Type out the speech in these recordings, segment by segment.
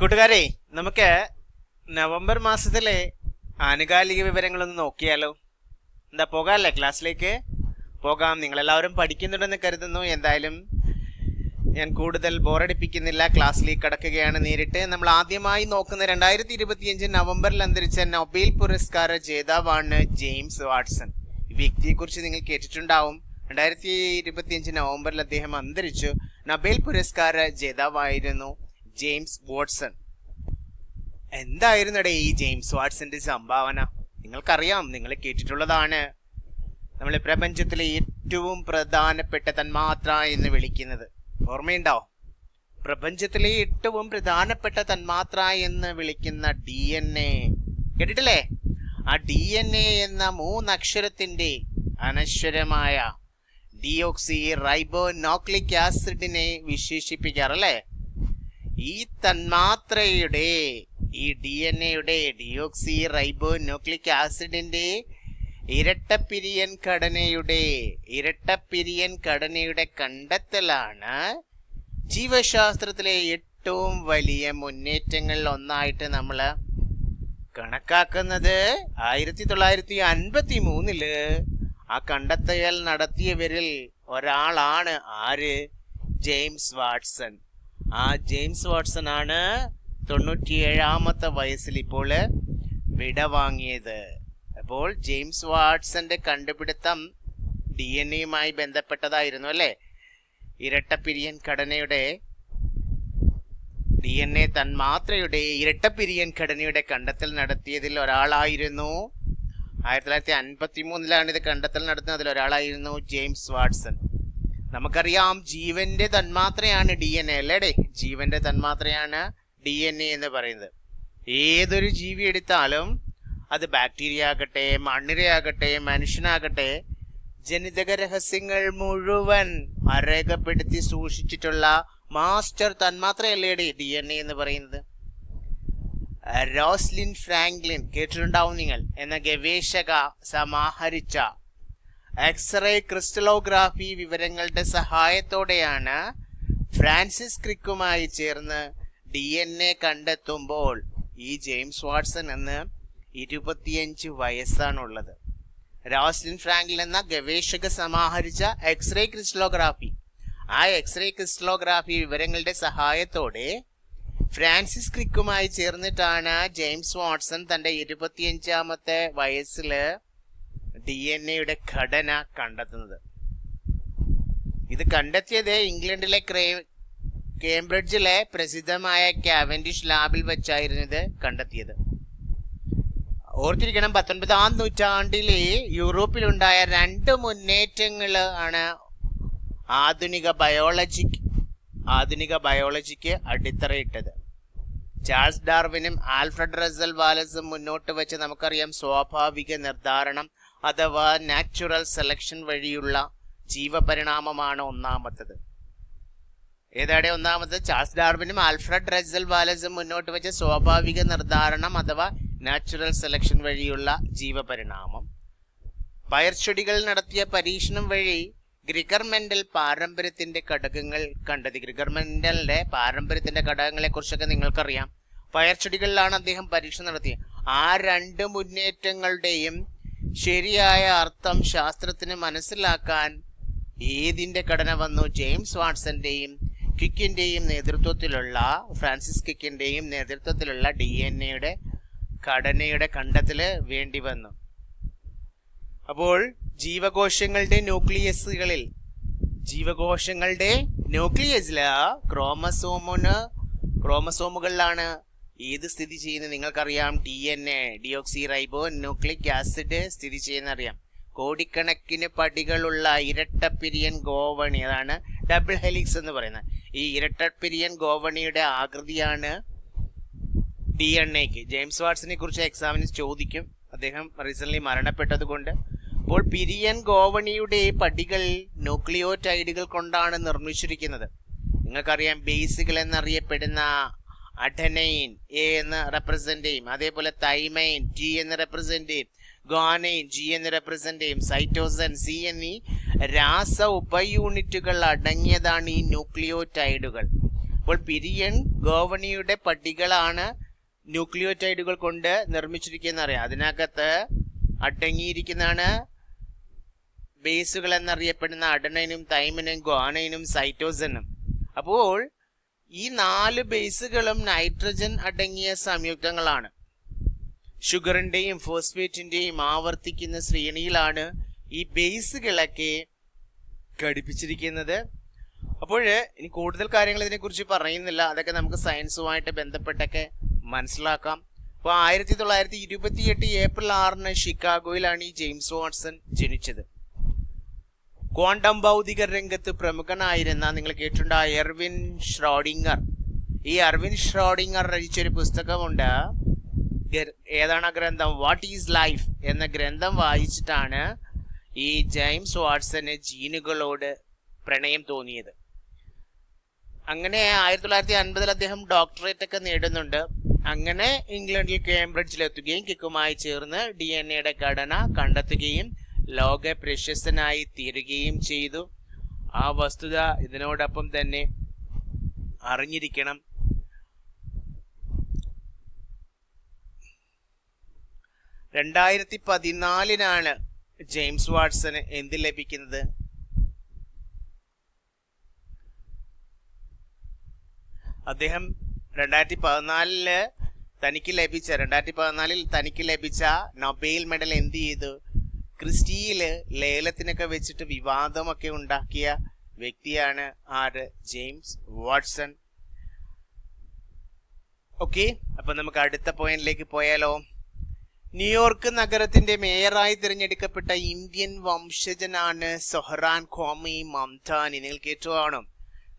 കൂട്ടുകാരെ നമുക്ക് നവംബർ മാസത്തിലെ ആനുകാലിക വിവരങ്ങളൊന്ന് നോക്കിയാലോ? എന്താ പോകാല്ലേ ക്ലാസ്സിലേക്ക്? പോകാം. നിങ്ങളെല്ലാവരും പഠിക്കുന്നുണ്ടെന്ന് കരുതുന്നു. എന്തായാലും ഞാൻ കൂടുതൽ ബോറടിപ്പിക്കുന്നില്ല. ക്ലാസ്സിലേക്ക് കടക്കുകയാണ് നേരിട്ട്. നമ്മൾ ആദ്യമായി നോക്കുന്ന രണ്ടായിരത്തി ഇരുപത്തിയഞ്ച് നവംബറിൽ അന്തരിച്ച നൊബേൽ പുരസ്കാര ജേതാവാണ് ജെയിംസ് വാട്സൺ. വ്യക്തിയെക്കുറിച്ച് നിങ്ങൾ കേട്ടിട്ടുണ്ടാവും. രണ്ടായിരത്തി ഇരുപത്തിയഞ്ച് നവംബറിൽ അദ്ദേഹം അന്തരിച്ചു. നൊബേൽ പുരസ്കാര ജേതാവായിരുന്നു. James Watson. എന്തായിരുന്നടേ ഈ ജെയിംസ് വാട്സന്റെ സംഭാവന? നിങ്ങൾക്കറിയാം നിങ്ങൾ കേട്ടിട്ടുള്ളതാണ്. നമ്മൾ പ്രപഞ്ചത്തിലെ ഏറ്റവും പ്രധാനപ്പെട്ട തന്മാത്ര എന്ന് വിളിക്കുന്നത്. ഓർമ്മയുണ്ടോ? പ്രപഞ്ചത്തിലെ ഏറ്റവും പ്രധാനപ്പെട്ട തന്മാത്ര എന്ന് വിളിക്കുന്ന ഡി എൻ എ. കേട്ടിട്ടില്ലേ? ആ ഡി എൻ എ എന്ന മൂന്നക്ഷരത്തിന്റെ അനശ്വരമായ ഡിയോക്സി റൈബോ നോക്ലിക് ആസിഡിനെ വിശേഷിപ്പിക്കാറല്ലേ? ഈ തന്മാത്രയുടെ ഈ ഡി എൻ എയുടെ ഡിയോക്സി റൈബോ ന്യൂക്ലിക് ആസിഡിന്റെ ഇരട്ടപ്പിരിയൻ ഘടനയുടെ ഇരട്ടപ്പിരിയൻ ഘടനയുടെ കണ്ടെത്തലാണ് ജീവശാസ്ത്രത്തിലെ ഏറ്റവും വലിയ മുന്നേറ്റങ്ങളിൽ ഒന്നായിട്ട് നമ്മൾ കണക്കാക്കുന്നത്. ആയിരത്തി തൊള്ളായിരത്തി അൻപത്തി മൂന്നിൽ ആ കണ്ടെത്തൽ നടത്തിയവരിൽ ഒരാളാണ് ആര്? James Watson. ആ ജെയിംസ് വാട്സൺ ആണ് തൊണ്ണൂറ്റിയേഴാമത്തെ വയസ്സിൽ ഇപ്പോൾ വിട വാങ്ങിയത്. അപ്പോൾ ജെയിംസ് വാട്സന്റെ കണ്ടുപിടുത്തം ഡി എൻ എയുമായി ബന്ധപ്പെട്ടതായിരുന്നു അല്ലേ? ഇരട്ടപ്പിരിയൻ ഘടനയുടെ ഡി എൻ എ തന്മാത്രയുടെ ഇരട്ടപ്പിരിയൻ ഘടനയുടെ കണ്ടെത്തൽ നടത്തിയതിൽ ഒരാളായിരുന്നു. ആയിരത്തി തൊള്ളായിരത്തി അൻപത്തി മൂന്നിലാണ് ഇത് കണ്ടെത്തൽ നടത്തുന്നതിൽ ഒരാളായിരുന്നു ജെയിംസ് വാട്സൺ. നമുക്കറിയാം ജീവന്റെ തന്മാത്രയാണ് ഡി എൻ എ അല്ലേടെ ജീവന്റെ തന്മാത്രയാണ് ഡി എൻ എ എന്ന് പറയുന്നത്. ഏതൊരു ജീവി എടുത്താലും അത് ബാക്ടീരിയ ആകട്ടെ മണ്ണിരയാകട്ടെ മനുഷ്യനാകട്ടെ ജനിതക രഹസ്യങ്ങൾ മുഴുവൻ അരേഖപ്പെടുത്തി സൂക്ഷിച്ചിട്ടുള്ള മാസ്റ്റർ തന്മാത്രയല്ലേടെ ഡി എൻ എ എന്ന് പറയുന്നത്? റോസ്ലിൻ ഫ്രാങ്ക്ലിൻ കേട്ടിട്ടുണ്ടാവും നിങ്ങൾ. എന്ന ഗവേഷക സമാഹരിച്ച എക്സ്റേ ക്രിസ്റ്റലോഗ്രാഫി വിവരങ്ങളുടെ സഹായത്തോടെയാണ് ഫ്രാൻസിസ് ക്രിക്കുമായി ചേർന്ന് ഡി എൻ എ കണ്ടെത്തുമ്പോൾ ഈ ജെയിംസ് വാട്സൺ എന്ന് ഇരുപത്തിയഞ്ച് വയസ്സാണുള്ളത്. റോസ്ലിൻ ഫ്രാങ്കിൽ എന്ന ഗവേഷക സമാഹരിച്ച എക്സ്റേ ക്രിസ്റ്റലോഗ്രാഫി ആ എക്സ്റേ ക്രിസ്റ്റലോഗ്രാഫി വിവരങ്ങളുടെ സഹായത്തോടെ ഫ്രാൻസിസ് ക്രിക്കുമായി ചേർന്നിട്ടാണ് ജെയിംസ് വാട്സൺ തന്റെ ഇരുപത്തിയഞ്ചാമത്തെ വയസ്സിൽ ഡി എൻ എയുടെ ഘടന കണ്ടെത്തുന്നത്. ഇത് കണ്ടെത്തിയത് ഇംഗ്ലണ്ടിലെ ക്രേ- കേംബ്രിഡ്ജിലെ പ്രസിദ്ധമായ കാവൻഡിഷ് ലാബിൽ വെച്ചായിരുന്നു ഇത് കണ്ടെത്തിയത്. ഓർത്തിരിക്കണം പത്തൊൻപതാം നൂറ്റാണ്ടിൽ യൂറോപ്പിലുണ്ടായ രണ്ട് മുന്നേറ്റങ്ങൾ ആണ് ആധുനിക ബയോളജിക്ക് ആധുനിക ബയോളജിക്ക് അടിത്തറയിട്ടത്. ചാൾസ് ഡാർവിനും ആൽഫ്രഡ് റസൽ വാലസും മുന്നോട്ട് വെച്ച് നമുക്കറിയാം സ്വാഭാവിക നിർദ്ധാരണം അഥവാ നാച്ചുറൽ സെലക്ഷൻ വഴിയുള്ള ജീവപരിണാമമാണ് ഒന്നാമത്തത്. ഏതാടെ ഒന്നാമത് ചാൾസ് ഡാർവിനും ആൽഫ്രഡ് റെസൽ വാലസും മുന്നോട്ട് വെച്ച സ്വാഭാവിക നിർദ്ധാരണം അഥവാ നാച്ചുറൽ സെലക്ഷൻ വഴിയുള്ള ജീവപരിണാമം. പയർച്ചെടികൾ നടത്തിയ പരീക്ഷണം വഴി ഗ്രിഗർ മെൻഡൽ പാരമ്പര്യത്തിന്റെ ഘടകങ്ങൾ കണ്ടത്. ഗ്രിഗർ മെൻഡലിന്റെ പാരമ്പര്യത്തിന്റെ ഘടകങ്ങളെ കുറിച്ചൊക്കെ നിങ്ങൾക്കറിയാം. പയർച്ചെടികളിലാണ് അദ്ദേഹം പരീക്ഷണം നടത്തിയത്. ആ രണ്ട് മുന്നേറ്റങ്ങളുടെയും ശരിയായ അർത്ഥം ശാസ്ത്രത്തിന് മനസ്സിലാക്കാൻ ഏതിന്റെ ഘടന വന്നു? ജെയിംസ് വാട്സന്റെയും കിക്കിന്റെയും നേതൃത്വത്തിലുള്ള ഫ്രാൻസിസ് കിക്കിന്റെയും നേതൃത്വത്തിലുള്ള ഡി എൻ എയുടെ ഘടനയുടെ കണ്ടെത്തൽ വേണ്ടി വന്നു. അപ്പോൾ ജീവകോശങ്ങളുടെ ന്യൂക്ലിയസുകളിൽ ജീവകോശങ്ങളുടെ ന്യൂക്ലിയസിൽ ക്രോമസോമിന് ക്രോമസോമുകളിലാണ് ഏത് സ്ഥിതി ചെയ്യുന്ന നിങ്ങൾക്കറിയാം? D N A deoxyribonucleic acid സ്ഥിതി ചെയ്യുന്ന അറിയാം. കോടിക്കണക്കിന് പടികളുള്ള ഇരട്ടപ്പിരിയൻ ഗോവണി അതാണ് ഡബിൾ ഹെലിക്സ് എന്ന് പറയുന്നത്. ഈ ഇരട്ടപ്പിരിയൻ ഗോവണിയുടെ ആകൃതിയാണ് ഡി എൻ എക്ക് ജെയിംസ് വാട്സിനെ കുറിച്ച് എക്സാമിന് ചോദിക്കും. അദ്ദേഹം റീസെന്റ് മരണപ്പെട്ടത് കൊണ്ട് അപ്പോൾ പിരിയൻ ഗോവണിയുടെ പടികൾ ന്യൂക്ലിയോടൈഡുകൾ കൊണ്ടാണ് നിർമ്മിച്ചിരിക്കുന്നത്. നിങ്ങൾക്കറിയാം ബേസുകൾ എന്നറിയപ്പെടുന്ന അഡനൈൻ എ എന്ന് റെപ്രസെന്റ് ചെയ്യും. അതേപോലെ തൈമൈൻ ടി എന്ന് റെപ്രസെന്റ് ചെയ്യും. ഗോനൈൻ ജി എന്ന് റെപ്രസെന്റ് ചെയ്യും. സൈറ്റോസൻ സി എന്നീ രാസ ഉപയൂണിറ്റുകൾ അടങ്ങിയതാണ് ഈ ന്യൂക്ലിയോടൈഡുകൾ അപ്പോൾ പിരിയൻ ഗോവണിയുടെ പട്ടികളാണ് ന്യൂക്ലിയോടൈഡുകൾ കൊണ്ട് നിർമ്മിച്ചിരിക്കുന്ന അറിയാം. അതിനകത്ത് അടങ്ങിയിരിക്കുന്നതാണ് ബേസുകൾ എന്നറിയപ്പെടുന്ന അഡനൈനും തൈമനും ഗോനൈനും സൈറ്റോസനും അപ്പോൾ ഈ നാല് ബേസുകളും നൈട്രജൻ അടങ്ങിയ സംയുക്തങ്ങളാണ്. ഷുഗറിന്റെയും ഫോസ്ഫേറ്റിന്റെയും ആവർത്തിക്കുന്ന ശ്രേണിയിലാണ് ഈ ബേസുകളൊക്കെ ഘടിപ്പിച്ചിരിക്കുന്നത്. അപ്പോൾ ഇനി കൂടുതൽ കാര്യങ്ങൾ ഇതിനെക്കുറിച്ച് പറയുന്നില്ല. അതൊക്കെ നമുക്ക് സയൻസുമായിട്ട് ബന്ധപ്പെട്ടൊക്കെ മനസ്സിലാക്കാം. അപ്പോൾ ആയിരത്തി തൊള്ളായിരത്തി ഇരുപത്തിയെട്ട് ഏപ്രിൽ ആറിന് ഷിക്കാഗോയിലാണ് ഈ ജെയിംസ് വാട്സൺ ജനിച്ചത്. ക്വാണ്ടം ഭൗതിക രംഗത്ത് പ്രമുഖനായിരുന്ന നിങ്ങൾ കേട്ടിട്ടുണ്ട്? എർവിൻ ഷ്രോഡിങ്ങർ ഈ അർവിൻ ഷ്രോഡിങ്ങർ രചിച്ചൊരു പുസ്തകമുണ്ട്. ഏതാണ് ഗ്രന്ഥം? വാട്ട് ഈസ് ലൈഫ് എന്ന ഗ്രന്ഥം വായിച്ചിട്ടാണ് ഈ ജെയിംസ് വാട്സന് ജീനുകളോട് പ്രണയം തോന്നിയത്. അങ്ങനെ ആയിരത്തി തൊള്ളായിരത്തി അൻപതിൽ അദ്ദേഹം ഡോക്ടറേറ്റ് ഒക്കെ നേടുന്നുണ്ട്. അങ്ങനെ ഇംഗ്ലണ്ടിൽ കേംബ്രിഡ്ജിൽ എത്തുകയും കിക്കുമായി ചേർന്ന് ഡി എൻ എയുടെ ഘടന കണ്ടെത്തുകയും ലോക പ്രശസ്തനായി തീരുകയും ചെയ്തു. ആ വസ്തുത ഇതിനോടൊപ്പം തന്നെ അറിഞ്ഞിരിക്കണം. രണ്ടായിരത്തി പതിനാലിനാണ് ജെയിംസ് വാട്സന് എന്ത് ലഭിക്കുന്നത്? അദ്ദേഹം രണ്ടായിരത്തി പതിനാലിൽ തനിക്ക് ലഭിച്ച രണ്ടായിരത്തി പതിനാലിൽ തനിക്ക് ലഭിച്ച നൊബേൽ മെഡൽ എന്ത് ചെയ്തു? ക്രിസ്റ്റിയിൽ ലേലത്തിനൊക്കെ വെച്ചിട്ട് വിവാദമൊക്കെ ഉണ്ടാക്കിയ വ്യക്തിയാണ് ആര്? James Watson. ഓക്കെ അപ്പൊ നമുക്ക് അടുത്ത പോയിന്റിലേക്ക് പോയാലോ. ന്യൂയോർക്ക് നഗരത്തിന്റെ മേയറായി തിരഞ്ഞെടുക്കപ്പെട്ട ഇന്ത്യൻ വംശജനാണ് സൊഹ്റാൻ ഖോമി മംതാനി നിങ്ങൾ കേട്ടു കാണും.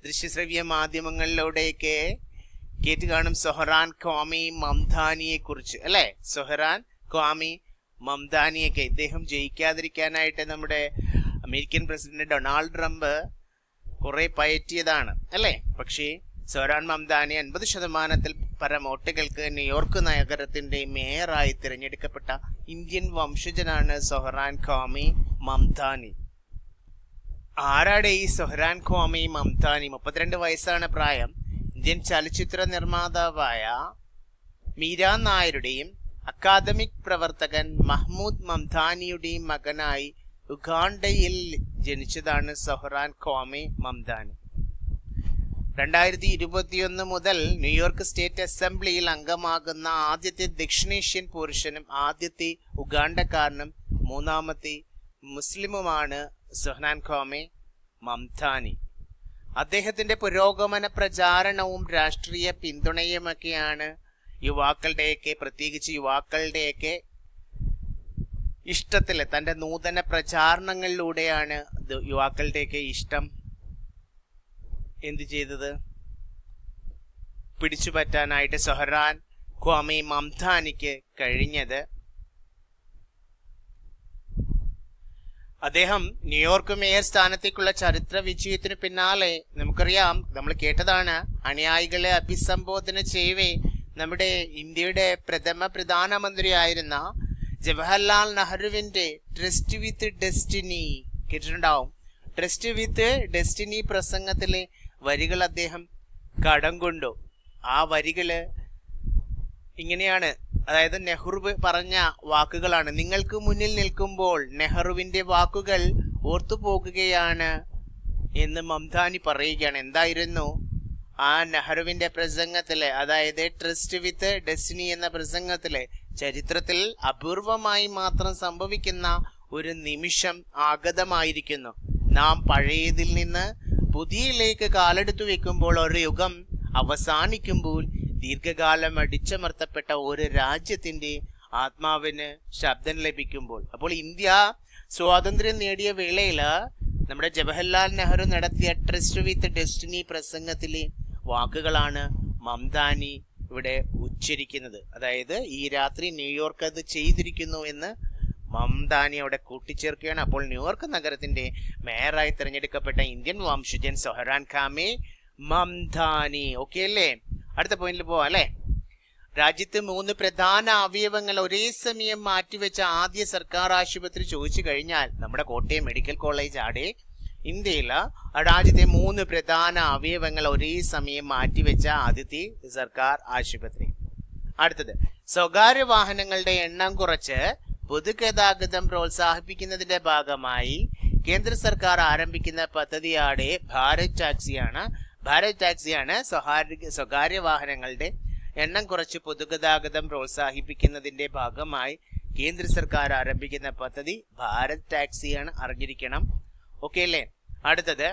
ദൃശ്യശ്രവ്യ മാധ്യമങ്ങളിലൂടെയൊക്കെ കേട്ട് കാണും സൊഹ്റാൻ ഖോമി മംതാനിയെ കുറിച്ച് അല്ലെ? സൊഹ്റാൻ ഖോമി മംതാനിയൊക്കെ ഇദ്ദേഹം ജയിക്കാതിരിക്കാനായിട്ട് നമ്മുടെ അമേരിക്കൻ പ്രസിഡന്റ് ഡൊണാൾഡ് ട്രംപ് കുറെ പയറ്റിയതാണ് അല്ലേ? പക്ഷേ സൊരാൻ മംതാനി അൻപത് ശതമാനത്തിൽ പരം വോട്ടുകൾക്ക് ന്യൂയോർക്ക് നഗരത്തിന്റെ മേയറായി തിരഞ്ഞെടുക്കപ്പെട്ട ഇന്ത്യൻ വംശജനാണ് സൊഹറാൻ ഖാമി മംതാനി ആരാടെ ഈ സൊഹറാൻ ഖാമി മംതാനി മുപ്പത്തിരണ്ട് വയസ്സാണ് പ്രായം. ഇന്ത്യൻ ചലച്ചിത്ര നിർമ്മാതാവായ മീര നായരുടെയും അക്കാദമിക് പ്രവർത്തകൻ മഹ്മൂദ് മംതാനിയുടെയും മകനായി ഉഗാണ്ടയിൽ ജനിച്ചതാണ് സൊഹ്റാൻ കോമി മംതാനി രണ്ടായിരത്തി ഇരുപത്തിയൊന്ന് മുതൽ ന്യൂയോർക്ക് സ്റ്റേറ്റ് അസംബ്ലിയിൽ അംഗമാകുന്ന ആദ്യത്തെ ദക്ഷിണേഷ്യൻ പുരുഷനും ആദ്യത്തെ ഉഗാണ്ടക്കാരനും മൂന്നാമത്തെ മുസ്ലിമുമാണ് സുഹ്നാൻ ഖോമെ മംതാനി അദ്ദേഹത്തിന്റെ പുരോഗമന പ്രചാരണവും രാഷ്ട്രീയ പിന്തുണയുമൊക്കെയാണ് യുവാക്കളുടെയൊക്കെ പ്രത്യേകിച്ച് യുവാക്കളുടെയൊക്കെ ഇഷ്ടത്തിൽ തന്റെ നൂതന പ്രചാരണങ്ങളിലൂടെയാണ് യുവാക്കളുടെയൊക്കെ ഇഷ്ടം. എന്തു ചെയ്തത്? പിടിച്ചു പറ്റാനായിട്ട് സൊഹറാൻ ഖ്വാമി മംതാനിക്ക് കഴിഞ്ഞത്. അദ്ദേഹം ന്യൂയോർക്ക് മേയർ സ്ഥാനത്തേക്കുള്ള ചരിത്ര വിജയത്തിന് പിന്നാലെ നമുക്കറിയാം നമ്മൾ കേട്ടതാണ് അനുയായികളെ അഭിസംബോധന ചെയ്യവേ നമ്മുടെ ഇന്ത്യയുടെ പ്രഥമ പ്രധാനമന്ത്രിയായിരുന്ന ജവഹർലാൽ നെഹ്റുവിന്റെ ട്രസ്റ്റ് വിത്ത് ഡെസ്റ്റിനി കേട്ടിട്ടുണ്ടാവും. ട്രസ്റ്റ് വിത്ത് ഡെസ്റ്റിനി പ്രസംഗത്തിലെ വരികൾ അദ്ദേഹം കടം കൊണ്ടു. ആ വരികൾ ഇങ്ങനെയാണ്. അതായത് നെഹ്റു പറഞ്ഞ വാക്കുകളാണ്. നിങ്ങൾക്ക് മുന്നിൽ നിൽക്കുമ്പോൾ നെഹ്റുവിന്റെ വാക്കുകൾ ഓർത്തു പോകുകയാണ് എന്ന് മംതാനി പറയുകയാണ്. എന്തായിരുന്നു? ആ നെഹ്റുവിന്റെ പ്രസംഗത്തിലെ അതായത് ട്രസ്റ്റ് വിത്ത് ഡെസ്റ്റിനി എന്ന പ്രസംഗത്തിലെ ചരിത്രത്തിൽ അപൂർവമായി മാത്രം സംഭവിക്കുന്ന ഒരു നിമിഷം ആഗതമായിരിക്കുന്നു. നാം പഴയതിൽ നിന്ന് പുതിയയിലേക്ക് കാലെടുത്തു വെക്കുമ്പോൾ ഒരു യുഗം അവസാനിക്കുമ്പോൾ ദീർഘകാലം അടിച്ചമർത്തപ്പെട്ട ഒരു രാജ്യത്തിന്റെ ആത്മാവിന് ശബ്ദം ലഭിക്കുമ്പോൾ. അപ്പോൾ ഇന്ത്യ സ്വാതന്ത്ര്യം നേടിയ വേളയിൽ നമ്മുടെ ജവഹർലാൽ നെഹ്റു നടത്തിയ ട്രസ്റ്റ് വിത്ത് ഡെസ്റ്റിനി പ്രസംഗത്തിലെ വാക്കുകളാണ് മംദാനി ഇവിടെ ഉച്ചരിക്കുന്നത്. അതായത് ഈ രാത്രി ന്യൂയോർക്ക് അത് ചെയ്തിരിക്കുന്നു എന്ന് മംദാനി അവിടെ കൂട്ടിച്ചേർക്കുകയാണ്. അപ്പോൾ ന്യൂയോർക്ക് നഗരത്തിന്റെ മേയറായി തിരഞ്ഞെടുക്കപ്പെട്ട ഇന്ത്യൻ വംശജൻ സൊഹറാൻ ഖാമെ മംദാനി. ഓക്കെ അല്ലേ? അടുത്ത പോയിന്റിൽ പോവാം അല്ലേ? രാജ്യത്ത് മൂന്ന് പ്രധാന അവയവങ്ങൾ ഒരേ സമയം മാറ്റിവെച്ച ആദ്യ സർക്കാർ ആശുപത്രി ചോദിച്ചു കഴിഞ്ഞാൽ നമ്മുടെ കോട്ടയം മെഡിക്കൽ കോളേജ് ആടെ ഇന്ത്യയിൽ രാജ്യത്തെ മൂന്ന് പ്രധാന അവയവങ്ങൾ ഒരേ സമയം മാറ്റിവെച്ച ആദ്യത്തെ സർക്കാർ ആശുപത്രി. അടുത്തത് സ്വകാര്യ വാഹനങ്ങളുടെ എണ്ണം കുറച്ച് പൊതുഗതാഗതം പ്രോത്സാഹിപ്പിക്കുന്നതിന്റെ ഭാഗമായി കേന്ദ്ര സർക്കാർ ആരംഭിക്കുന്ന പദ്ധതിയാണ് ഭാരത് ടാക്സിയാണ്. ഭാരത് ടാക്സിയാണ് സ്വകാര്യ വാഹനങ്ങളുടെ എണ്ണം കുറച്ച് പൊതുഗതാഗതം പ്രോത്സാഹിപ്പിക്കുന്നതിന്റെ ഭാഗമായി കേന്ദ്ര സർക്കാർ ആരംഭിക്കുന്ന പദ്ധതി ഭാരത് ടാക്സിയാണ്. അറിഞ്ഞിരിക്കണം. ഓക്കെ അല്ലേ? അടുത്തത്.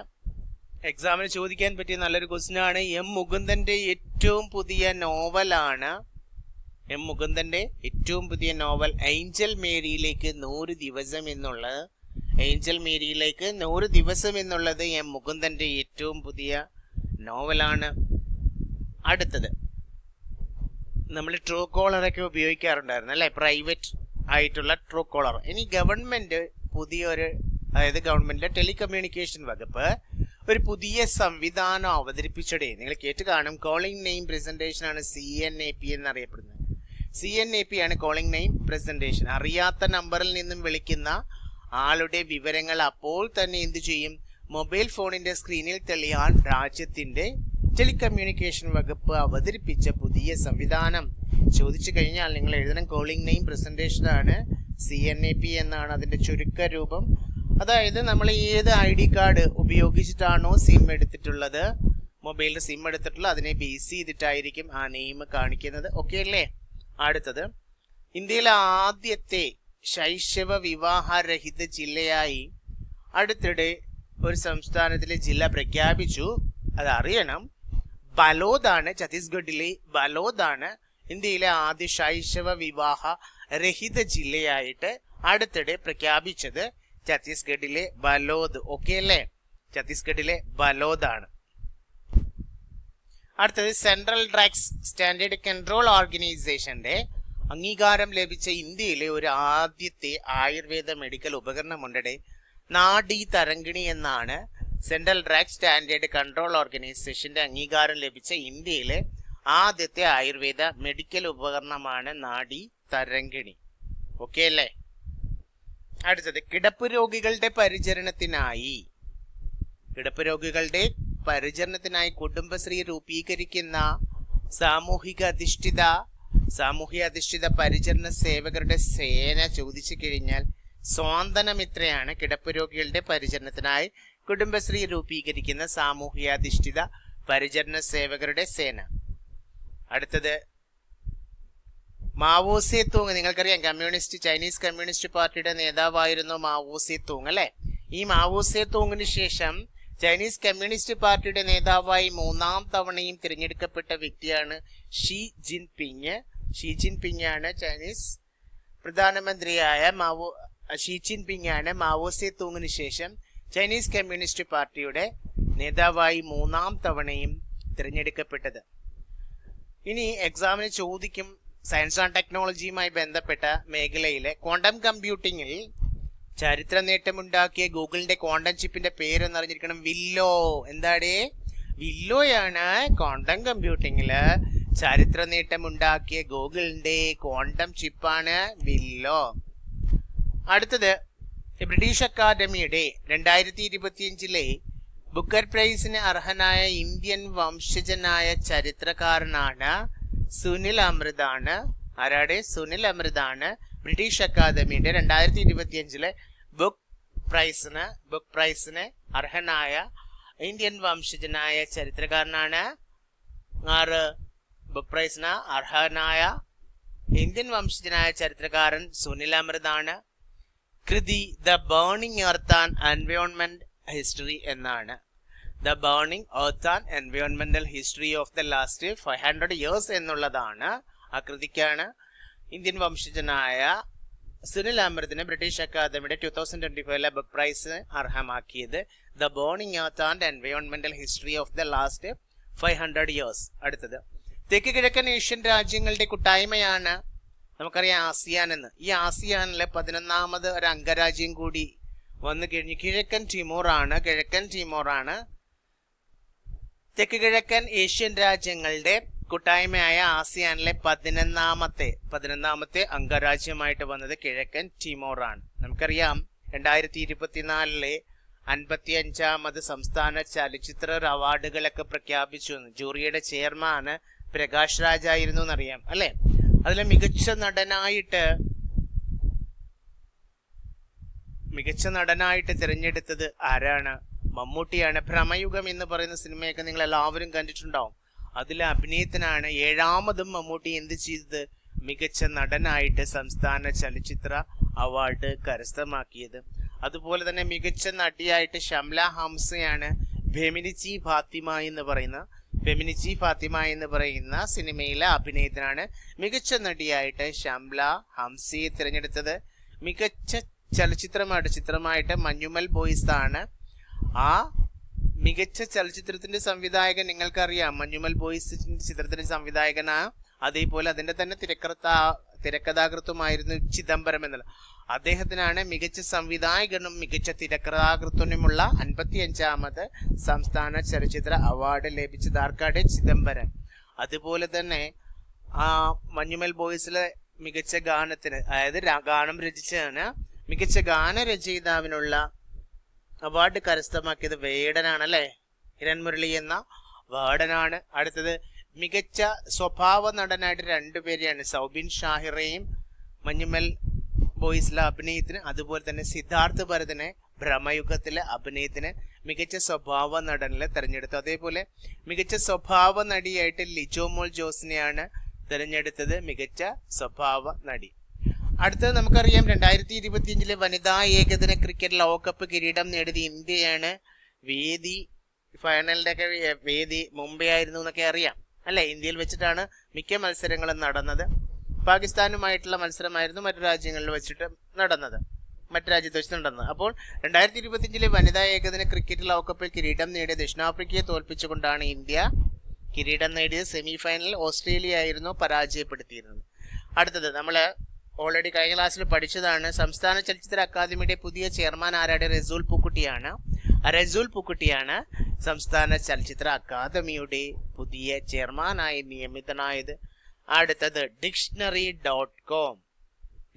എക്സാമിന് ചോദിക്കാൻ പറ്റിയ നല്ലൊരു ക്വസ്റ്റ്യൻ ആണ്. എം മുകുന്ദന്റെ ഏറ്റവും പുതിയ നോവലാണ് എം മുകുന്ദന്റെ ഏറ്റവും പുതിയ നോവൽ ഏഞ്ചൽ മേരിയിലേക്ക് നൂറ് ദിവസം എന്നുള്ളത്. ഏഞ്ചൽ മേരിയിലേക്ക് നൂറ് ദിവസം എന്നുള്ളത് എം മുകുന്ദന്റെ ഏറ്റവും പുതിയ നോവലാണ് അടുത്തത്. നമ്മൾ ട്രൂ കോളറൊക്കെ ഉപയോഗിക്കാറുണ്ടായിരുന്നു അല്ലേ? പ്രൈവറ്റ് ആയിട്ടുള്ള ട്രൂ കോളർ ഇനി ഗവൺമെന്റ് പുതിയൊരു അതായത് ഗവൺമെന്റിലെ ടെലികമ്മ്യൂണിക്കേഷൻ വകുപ്പ് ഒരു പുതിയ സംവിധാനം അവതരിപ്പിച്ചടേ. നിങ്ങൾ കേട്ട് കാണും. കോളിംഗ് നെയിം പ്രസന്റേഷൻ ആണ് സി എൻ എ പി എന്നറിയപ്പെടുന്നത്. സി എൻ എ പി ആണ് കോളിംഗ് നെയിം പ്രസന്റേഷൻ അറിയാത്ത നമ്പറിൽ നിന്നും വിളിക്കുന്ന ആളുടെ വിവരങ്ങൾ അപ്പോൾ തന്നെ എന്തു ചെയ്യും? മൊബൈൽ ഫോണിന്റെ സ്ക്രീനിൽ തെളിയാൻ രാജ്യത്തിന്റെ ടെലികമ്മ്യൂണിക്കേഷൻ വകുപ്പ് അവതരിപ്പിച്ച പുതിയ സംവിധാനം. ചോദിച്ചു കഴിഞ്ഞാൽ നിങ്ങൾ എഴുതണം. കോളിംഗ് നെയിം പ്രസന്റേഷൻ ആണ് സി എൻ എ പി എന്നാണ് അതിന്റെ ചുരുക്ക രൂപം. അതായത് നമ്മൾ ഏത് ഐ ഡി കാർഡ് ഉപയോഗിച്ചിട്ടാണോ സിം എടുത്തിട്ടുള്ളത്? മൊബൈലിൽ സിം എടുത്തിട്ടുള്ളത് അതിനെ ബേസ് ചെയ്തിട്ടായിരിക്കും ആ നെയിം കാണിക്കുന്നത്. ഓക്കെ അല്ലേ? അടുത്തത്. ഇന്ത്യയിലെ ആദ്യത്തെ ശൈശവ വിവാഹരഹിത ജില്ലയായി അടുത്തിടെ ഒരു സംസ്ഥാനത്തിലെ ജില്ല പ്രഖ്യാപിച്ചു. അതറിയണം. അറിയണം ബലോദാണ് ഛത്തീസ്ഗഡിലെ ബലോദാണ് ഇന്ത്യയിലെ ആദ്യ ശൈശവ വിവാഹ രഹിത ജില്ലയായിട്ട് അടുത്തിടെ പ്രഖ്യാപിച്ചത്. ഛത്തീസ്ഗഡിലെ ബലോദ്. ഓക്കെ അല്ലേ? ഛത്തീസ്ഗഡിലെ ബലോദ് ബലോദാണ്. അടുത്തത് സെൻട്രൽ ഡ്രഗ്സ് സ്റ്റാൻഡേർഡ് കൺട്രോൾ ഓർഗനൈസേഷന്റെ അംഗീകാരം ലഭിച്ച ഇന്ത്യയിലെ ഒരു ആദ്യത്തെ ആയുർവേദ മെഡിക്കൽ ഉപകരണമുണ്ടടെ. നാഡി തരങ്കിണി എന്നാണ് സെൻട്രൽ ഡ്രഗ് സ്റ്റാൻഡേർഡ് കൺട്രോൾ ഓർഗനൈസേഷന്റെ അംഗീകാരം ലഭിച്ച ഇന്ത്യയിലെ ആദ്യത്തെ ആയുർവേദ മെഡിക്കൽ ഉപകരണമാണ് നാഡി തരങ്കിണി ഓക്കെ അല്ലേ? അടുത്തത് കിടപ്പ് രോഗികളുടെ പരിചരണത്തിനായി. കിടപ്പ് രോഗികളുടെ പരിചരണത്തിനായി കുടുംബശ്രീ രൂപീകരിക്കുന്ന സാമൂഹിക അധിഷ്ഠിത സാമൂഹിക അധിഷ്ഠിത പരിചരണ സേവകരുടെ സേന ചോദിച്ചു കഴിഞ്ഞാൽ സ്വാന്തനമിത്രയാണ് കിടപ്പ് രോഗികളുടെ പരിചരണത്തിനായി കുടുംബശ്രീ രൂപീകരിക്കുന്ന സാമൂഹിക അധിഷ്ഠിത പരിചരണ സേവകരുടെ സേന. അടുത്തത് മാവോസെ തൂങ് നിങ്ങൾക്കറിയാം കമ്മ്യൂണിസ്റ്റ് ചൈനീസ് കമ്മ്യൂണിസ്റ്റ് പാർട്ടിയുടെ നേതാവായിരുന്നു മാവോസി തൂങ് അല്ലെ? ഈ മാവോസി തൂങ്ങിന് ശേഷം ചൈനീസ് കമ്മ്യൂണിസ്റ്റ് പാർട്ടിയുടെ നേതാവായി മൂന്നാം തവണയും തിരഞ്ഞെടുക്കപ്പെട്ട വ്യക്തിയാണ് ഷീ ഷി ഷീ ജിൻപിങ് ആണ് ചൈനീസ് പ്രധാനമന്ത്രിയായ മാവോ ഷീ ജിൻപിങ് ആണ് മാവോസി തൂങ്ങിന് ശേഷം ചൈനീസ് കമ്മ്യൂണിസ്റ്റ് പാർട്ടിയുടെ നേതാവായി മൂന്നാം തവണയും തിരഞ്ഞെടുക്കപ്പെട്ടത്. ഇനി എക്സാമിന് ചോദിക്കും സയൻസ് ആൻഡ് ടെക്നോളജിയുമായി ബന്ധപ്പെട്ട മേഖലയിലെ ക്വാണ്ടം കമ്പ്യൂട്ടിങ്ങിൽ ചരിത്ര നേട്ടമുണ്ടാക്കിയ ഗൂഗിളിന്റെ ക്വാണ്ടം ചിപ്പിന്റെ പേരെന്നറിഞ്ഞിരിക്കണം. വില്ലോ. എന്താടേ? വില്ലോയാണ് ക്വാണ്ടം കമ്പ്യൂട്ടിങ്ങിൽ ചരിത്ര നേട്ടമുണ്ടാക്കിയ ഗൂഗിളിന്റെ ക്വാണ്ടം ചിപ്പാണ് വില്ലോ. അടുത്തത് ബ്രിട്ടീഷ് അക്കാദമിയുടെ രണ്ടായിരത്തി ഇരുപത്തിയഞ്ചിലെ ബുക്കർ പ്രൈസിന് അർഹനായ ഇന്ത്യൻ വംശജനായ ചരിത്രകാരനാണ് സുനിൽ അമൃതാണ് ആരാടെ? സുനിൽ അമൃതാണ് ബ്രിട്ടീഷ് അക്കാദമിയുടെ രണ്ടായിരത്തി ഇരുപത്തിയഞ്ചിലെ ബുക്ക് പ്രൈസിന് ബുക്ക് പ്രൈസിന് അർഹനായ ഇന്ത്യൻ വംശജനായ ചരിത്രകാരനാണ്. ആറ് ബുക്ക് പ്രൈസിന് അർഹനായ ഇന്ത്യൻ വംശജനായ ചരിത്രകാരൻ സുനിൽ അമൃതാണ് കൃതി the burning earth and environment history എന്നാണ്. The burning earth and എൻവയോൺമെന്റൽ history of the last five hundred years എന്നുള്ളതാണ് ആ കൃതിക്കാണ്. ഇന്ത്യൻ വംശജനായ സുനിൽ അമൃതിന് ബ്രിട്ടീഷ് അക്കാദമിയുടെ ടു തൗസൻഡ് ട്വന്റി ഫൈവിലെ ബുക്ക് പ്രൈസ് അർഹമാക്കിയത്. The burning earth and എൻവയോൺമെന്റൽ history of the last five hundred years അടുത്തത്. തെക്ക് കിഴക്കൻ ഏഷ്യൻ രാജ്യങ്ങളുടെ കൂട്ടായ്മയാണ് നമുക്കറിയാം ആസിയാൻ എന്ന്. ഈ ആസിയാനിലെ പതിനൊന്നാമത് ഒരു അംഗരാജ്യം കൂടി വന്നു കഴിഞ്ഞ്. കിഴക്കൻ ടിമോറാണ്. കിഴക്കൻ ടിമോറാണ് തെക്ക് കിഴക്കൻ ഏഷ്യൻ രാജ്യങ്ങളുടെ കൂട്ടായ്മയായ ആസിയാനിലെ പതിനൊന്നാമത്തെ പതിനൊന്നാമത്തെ അംഗരാജ്യമായിട്ട് വന്നത് കിഴക്കൻ ടിമോറാണ്. നമുക്കറിയാം രണ്ടായിരത്തി ഇരുപത്തിനാലിലെ അൻപത്തി അഞ്ചാമത് സംസ്ഥാന ചലച്ചിത്ര അവാർഡുകളൊക്കെ പ്രഖ്യാപിച്ചു. ജൂറിയുടെ ചെയർമാൻ പ്രകാശ് രാജ് ആയിരുന്നു എന്നറിയാം അല്ലെ? അതിലെ മികച്ച നടനായിട്ട് മികച്ച നടനായിട്ട് തിരഞ്ഞെടുത്തത് ആരാണ്? മമ്മൂട്ടിയാണ് ഭ്രമയുഗം എന്ന് പറയുന്ന സിനിമയൊക്കെ നിങ്ങൾ എല്ലാവരും കണ്ടിട്ടുണ്ടാവും. അതിലെ അഭിനയത്തിനാണ് ഏഴാമതും മമ്മൂട്ടി എന്ത് ചെയ്തത്? മികച്ച നടനായിട്ട് സംസ്ഥാന ചലച്ചിത്ര അവാർഡ് കരസ്ഥമാക്കിയത്. അതുപോലെ തന്നെ മികച്ച നടിയായിട്ട് ഷംല ഹംസയാണ് ഫെമിനിച്ചി ഫാത്തിമ എന്ന് പറയുന്ന ഫെമിനിച്ചി ഫാത്തിമ എന്ന് പറയുന്ന സിനിമയിലെ അഭിനയത്തിനാണ് മികച്ച നടിയായിട്ട് ഷംല ഹംസയെ തിരഞ്ഞെടുത്തത്. മികച്ച ചലച്ചിത്രമായിട്ട് ചിത്രമായിട്ട് മഞ്ഞുമൽ ബോയ്സ് ആണ് ആ മികച്ച ചലച്ചിത്രത്തിന്റെ സംവിധായകൻ നിങ്ങൾക്കറിയാം. മഞ്ഞുമൽ ബോയ്സ് ചിത്രത്തിന്റെ സംവിധായകനാ. അതേപോലെ അതിന്റെ തന്നെ തിരക്കഥ തിരക്കഥാകൃത്തുമായിരുന്നു ചിദംബരം എന്നുള്ള. അദ്ദേഹത്തിനാണ് മികച്ച സംവിധായകനും മികച്ച തിരക്കഥാകൃത്തനുമുള്ള അൻപത്തി അഞ്ചാമത് സംസ്ഥാന ചലച്ചിത്ര അവാർഡ് ലഭിച്ചത് ആർക്കാട്? ചിദംബരം. അതുപോലെ തന്നെ ആ മഞ്ഞുമൽ ബോയ്സിലെ മികച്ച ഗാനത്തിന് അതായത് ഗാനം രചിച്ചതിന് മികച്ച ഗാനരചയിതാവിനുള്ള അവാർഡ് കരസ്ഥമാക്കിയത് വേടനാണല്ലേ? ഹിരൺമുരളി എന്ന വേടനാണ്. അടുത്തത് മികച്ച സ്വഭാവ നടനായിട്ട് രണ്ടുപേരെയാണ് സൗബിൻ ഷാഹിറയും മഞ്ഞുമൽ ബോയ്സിലെ അഭിനയത്തിന് അതുപോലെ തന്നെ സിദ്ധാർത്ഥ് ഭരതനെ ഭ്രമയുഗത്തിലെ അഭിനയത്തിന് മികച്ച സ്വഭാവ നടനെ തിരഞ്ഞെടുത്തു. അതേപോലെ മികച്ച സ്വഭാവ നടിയായിട്ട് ലിജോമോൾ ജോസിനെയാണ് തിരഞ്ഞെടുത്തത് മികച്ച സ്വഭാവ നടി. അടുത്തത് നമുക്കറിയാം രണ്ടായിരത്തി ഇരുപത്തിയഞ്ചിലെ വനിതാ ഏകദിന ക്രിക്കറ്റ് ലോകകപ്പ് കിരീടം നേടിയത് ഇന്ത്യയാണ്. വേദി ഫൈനലിന്റെ ഒക്കെ വേദി മുംബൈ ആയിരുന്നു എന്നൊക്കെ അറിയാം. അല്ലെ? ഇന്ത്യയിൽ വെച്ചിട്ടാണ് മിക്ക മത്സരങ്ങളും നടന്നത്. പാകിസ്ഥാനുമായിട്ടുള്ള മത്സരമായിരുന്നു മറ്റു രാജ്യങ്ങളിൽ വെച്ചിട്ട് നടന്നത്. മറ്റു രാജ്യത്ത് വെച്ച് നടന്നത്. അപ്പോൾ രണ്ടായിരത്തി ഇരുപത്തിയഞ്ചിലെ വനിതാ ഏകദിന ക്രിക്കറ്റ് ലോകകപ്പിൽ കിരീടം നേടിയ ദക്ഷിണാഫ്രിക്കയെ തോൽപ്പിച്ചുകൊണ്ടാണ് ഇന്ത്യ. കിരീടം നേടിയത് സെമി ഫൈനലിൽ ഓസ്ട്രേലിയ ആയിരുന്നു പരാജയപ്പെടുത്തിയിരുന്നത്. അടുത്തത് നമ്മൾ ഓൾറെഡി കഴിഞ്ഞ ക്ലാസ്സിൽ പഠിച്ചതാണ്. സംസ്ഥാന ചലച്ചിത്ര അക്കാദമിയുടെ പുതിയ ചെയർമാൻ ആരാണ്? റസൂൽ പൂക്കുട്ടിയാണ്. റസൂൽ പൂക്കുട്ടിയാണ് സംസ്ഥാന ചലച്ചിത്ര അക്കാദമിയുടെ പുതിയ ചെയർമാനായി നിയമിതനായത്. അടുത്തത് dictionary dot com.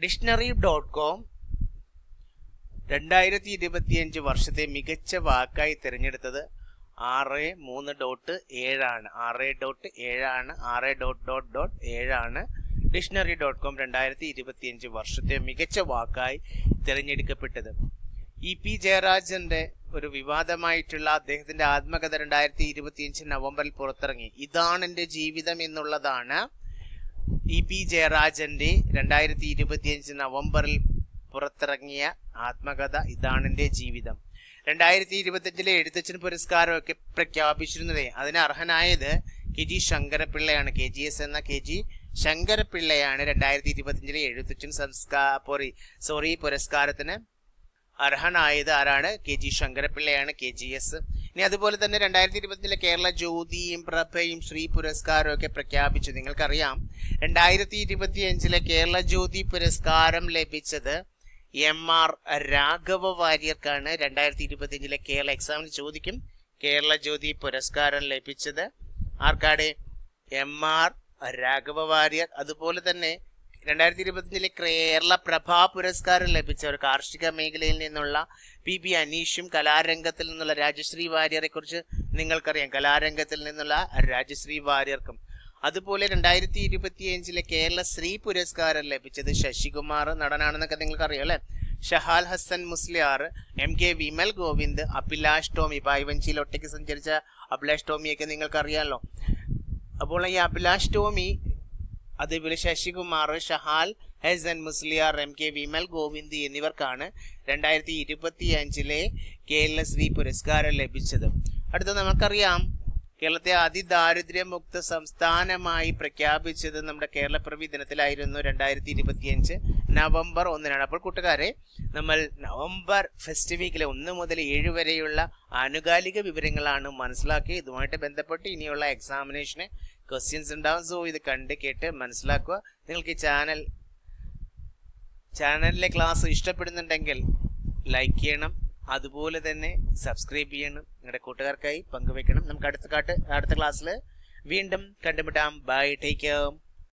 Dictionary dot com രണ്ടായിരത്തി ഇരുപത്തിയഞ്ച് വർഷത്തെ മികച്ച വാക്കായി തിരഞ്ഞെടുത്തത് ആറ് മൂന്ന് ഡോട്ട് ഏഴാണ്. ആറ് ഡോട്ട് ഏഴാണ്. ആറ് ഡോട്ട് ഡോട്ട് ഡോട്ട് ഏഴാണ്. ഡിക്ഷണറി ഡോട്ട് കോം രണ്ടായിരത്തി ഇരുപത്തിയഞ്ച് വർഷത്തെ മികച്ച വാക്കായി തിരഞ്ഞെടുക്കപ്പെട്ടത്. ഇ പി ജയരാജന്റെ ഒരു വിവാദമായിട്ടുള്ള അദ്ദേഹത്തിന്റെ ആത്മകഥ രണ്ടായിരത്തി ഇരുപത്തിയഞ്ച് നവംബറിൽ പുറത്തിറങ്ങി. ഇതാണ് എന്റെ ജീവിതം എന്നുള്ളതാണ് ഇ പി ജയരാജന്റെ രണ്ടായിരത്തി ഇരുപത്തിയഞ്ച് നവംബറിൽ പുറത്തിറങ്ങിയ ആത്മകഥ. ഇതാണ് എന്റെ ജീവിതം. രണ്ടായിരത്തി ഇരുപത്തിയഞ്ചിലെ എഴുത്തച്ഛൻ പുരസ്കാരമൊക്കെ പ്രഖ്യാപിച്ചിരുന്നതേ അതിന് അർഹനായത് കെ ജി ശങ്കരപിള്ളയാണ് കെ ജി എസ് എന്ന കെ ജി ശങ്കരപിള്ളയാണ് രണ്ടായിരത്തി ഇരുപത്തിയഞ്ചിലെ എഴുത്തച്ഛൻ സംസ്കാ പോറി സോറി പുരസ്കാരത്തിന് അർഹനായത് ആരാണ്? കെ ജി ശങ്കരപിള്ളയാണ് കെ ജി എസ്. ഇനി അതുപോലെ തന്നെ രണ്ടായിരത്തി ഇരുപത്തിലെ കേരള ജ്യോതിയും പ്രഭയും ശ്രീ പുരസ്കാരവും ഒക്കെ പ്രഖ്യാപിച്ചു. നിങ്ങൾക്കറിയാം രണ്ടായിരത്തി ഇരുപത്തി അഞ്ചിലെ കേരള ജ്യോതി പുരസ്കാരം ലഭിച്ചത് എം ആർ രാഘവ വാര്യർക്കാണ്. രണ്ടായിരത്തി ഇരുപത്തി അഞ്ചിലെ കേരള എക്സാമിന് ചോദിക്കും കേരള ജ്യോതി പുരസ്കാരം ലഭിച്ചത് ആർക്കാട് എം ആർ രാഘവ വാര്യർ അതുപോലെ തന്നെ രണ്ടായിരത്തി ഇരുപത്തിയഞ്ചിലെ കേരള പ്രഭാ പുരസ്കാരം ലഭിച്ച ഒരു കാർഷിക മേഖലയിൽ നിന്നുള്ള പി ബി അനീഷും കലാരംഗത്തിൽ നിന്നുള്ള രാജശ്രീ വാര്യരെ കുറിച്ച് നിങ്ങൾക്കറിയാം. കലാരംഗത്തിൽ നിന്നുള്ള രാജശ്രീ വാര്യർക്കും. അതുപോലെ രണ്ടായിരത്തി ഇരുപത്തിയഞ്ചിലെ കേരള ശ്രീ പുരസ്കാരം ലഭിച്ചത് ശശികുമാർ നടനാണെന്നൊക്കെ നിങ്ങൾക്കറിയാം അല്ലേ? ഷഹാൽ ഹസൻ മുസ്ലിയാർ എം കെ വിമൽ ഗോവിന്ദ് അഭിലാഷ് ടോമി പായ്വഞ്ചിയിൽ ഒറ്റയ്ക്ക് സഞ്ചരിച്ച അഭിലാഷ് ടോമിയൊക്കെ നിങ്ങൾക്കറിയാമല്ലോ അപ്പോൾ ഈ അഭിലാഷ് ടോമി അതേപോലെ ശശികുമാർ ഷഹാൽ ഹസൻ മുസ്ലിയാർ എം കെ വിമൽ ഗോവിന്ദ് എന്നിവർക്കാണ് രണ്ടായിരത്തി ഇരുപത്തി അഞ്ചിലെ ശ്രീ പുരസ്കാരം ലഭിച്ചത്. അടുത്ത നമുക്കറിയാം കേരളത്തെ അതിദാരിദ്ര്യമുക്ത സംസ്ഥാനമായി പ്രഖ്യാപിച്ചത് നമ്മുടെ കേരളപ്പിറവി ദിനത്തിലായിരുന്നു രണ്ടായിരത്തി ഇരുപത്തിയഞ്ച് നവംബർ ഒന്നിനാണ്. അപ്പോൾ കൂട്ടുകാരെ നമ്മൾ നവംബർ ഫെസ്റ്റ് വീക്കിലെ ഒന്ന് മുതൽ ഏഴ് വരെയുള്ള ആനുകാലിക വിവരങ്ങളാണ് മനസ്സിലാക്കി ഇതുമായിട്ട് ബന്ധപ്പെട്ട് ഇനിയുള്ള എക്സാമിനേഷന് ക്വസ്റ്റ്യൻസ് ഉണ്ടാവും. സോ ഇത് കണ്ട് കേട്ട് മനസ്സിലാക്കുക. നിങ്ങൾക്ക് ഈ ചാനൽ ചാനലിലെ ക്ലാസ് ഇഷ്ടപ്പെടുന്നുണ്ടെങ്കിൽ ലൈക്ക് ചെയ്യണം. അതുപോലെ തന്നെ സബ്സ്ക്രൈബ് ചെയ്യണം. നിങ്ങളുടെ കൂട്ടുകാർക്കായി പങ്കുവെക്കണം നമുക്ക് അടുത്ത കാട്ട് അടുത്ത ക്ലാസ്സിൽ വീണ്ടും കണ്ടുമുട്ടാം. Bye take care